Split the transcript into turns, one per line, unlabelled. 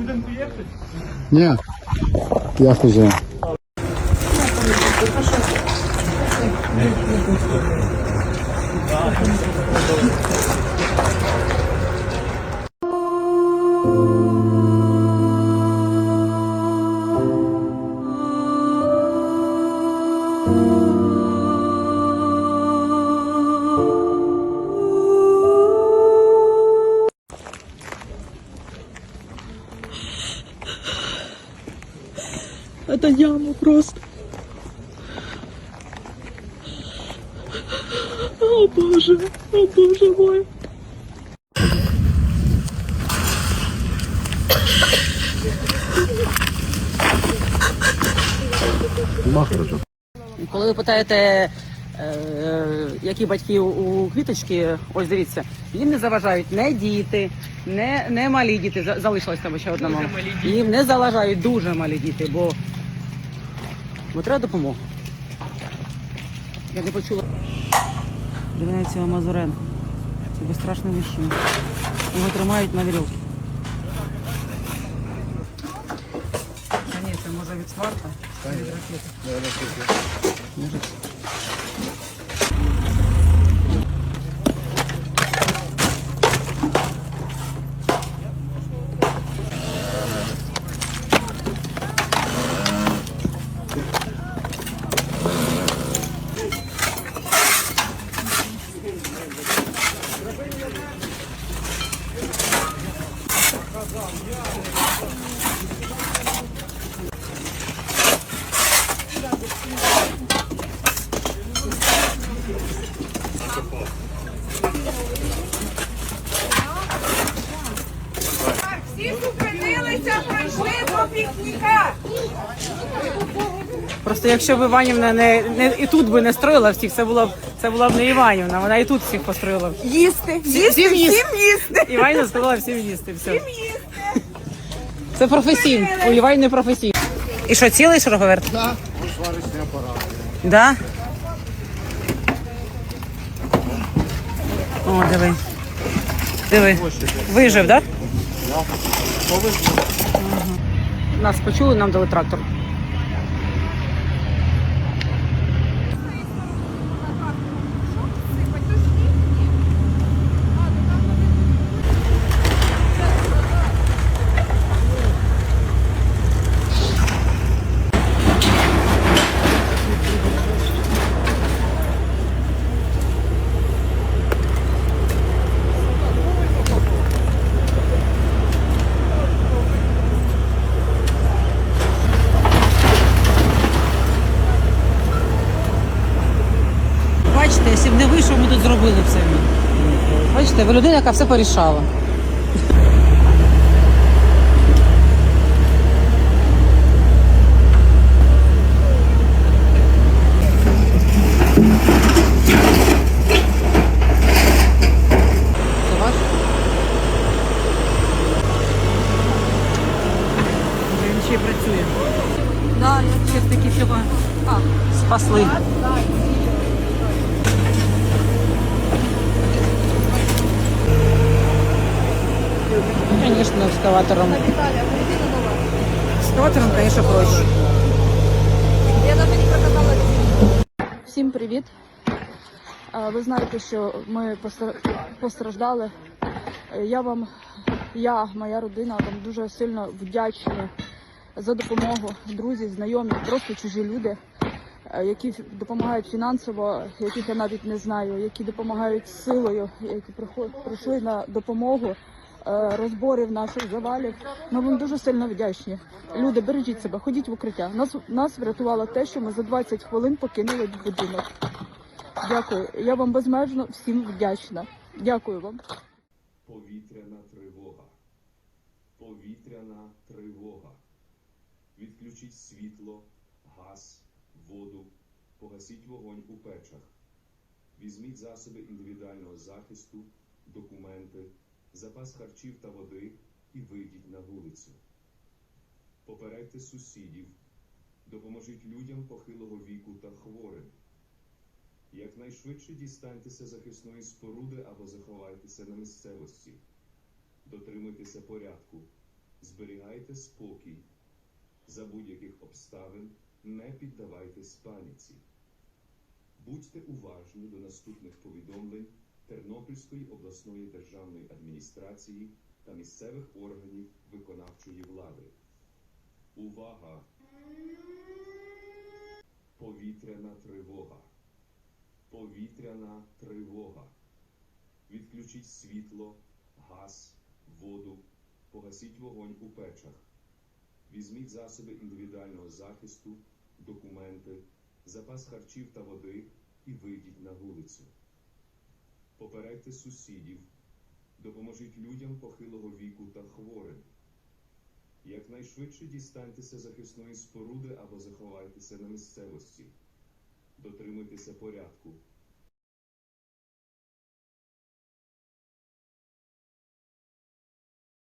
будинку є?
Ні. Я хожу.
Это яма просто. О боже, о боже мой.
Коли ви питаєте, е, які батьки у- у квіточки, ось дивіться, їм не заважають не діти, не, не малі діти. За- Залишилась там ще одна мама. Їм не заважають дуже малі діти, бо, бо треба допомогу. Я не почула. Дивляється Мазурен. Це безстрашний мужчина. Його тримають на вірьовці. Ні, це може від сварта, від ракети.
Всі
Просто якщо б Іванівна не, не і тут би не строїла всіх, це була б це була б не Іванівна, вона і тут всіх построїла. б.
Їсти,
Всім
їсти,
їсти.
всім їсти.
Іванівна сказала всім їсти. Все. Це професійно. У Іванівни професійно. І що, цілий шуруговерт? Так. Да? О, диви. Диви. Вижив, так? Да? Нас почули, нам дали трактор. Бачите, якщо б не вийшов, ми тут зробили все. Бачите, ви людина, яка все порішала. Працює. Да, я ще таки цього спасли. Конечно, экскаватором. Экскаватором, конечно, проще.
Всім привіт. Ви знаєте, що ми постра- постраждали. Я вам, я, моя родина вам дуже сильно вдячні за допомогу. Друзі, знайомі, просто чужі люди, е, які допомагають фінансово, яких я навіть не знаю, які допомагають силою, які прийшли на допомогу. Е, Розборів наших завалів. Ми вам дуже сильно вдячні. Люди, бережіть себе, ходіть в укриття. Нас нас врятувало те, що ми за 20 хвилин покинули будинок. Дякую. Я вам безмежно всім вдячна. Дякую вам.
Повітряна тривога. Повітряна тривога. Відключіть світло, газ, воду, погасіть вогонь у печах. Візьміть засоби індивідуального захисту, документи, запас харчів та води і вийдіть на вулицю. Попередьте сусідів, допоможіть людям похилого віку та хворим. Якнайшвидше дістаньтеся захисної споруди або заховайтеся на місцевості. Дотримуйтеся порядку. Зберігайте спокій. За будь-яких обставин не піддавайтесь паніці. Будьте уважні до наступних повідомлень Тернопільської обласної державної адміністрації та місцевих органів виконавчої влади. Увага! Повітряна тривога. Повітряна тривога. Відключіть світло, газ, воду, погасіть вогонь у печах. Візьміть засоби індивідуального захисту, документи, запас харчів та води і вийдіть на вулицю. Попередьте сусідів, допоможіть людям похилого віку та хворим. Якнайшвидше дістаньтеся захисної споруди або заховайтеся на місцевості. Дотримуйтеся порядку,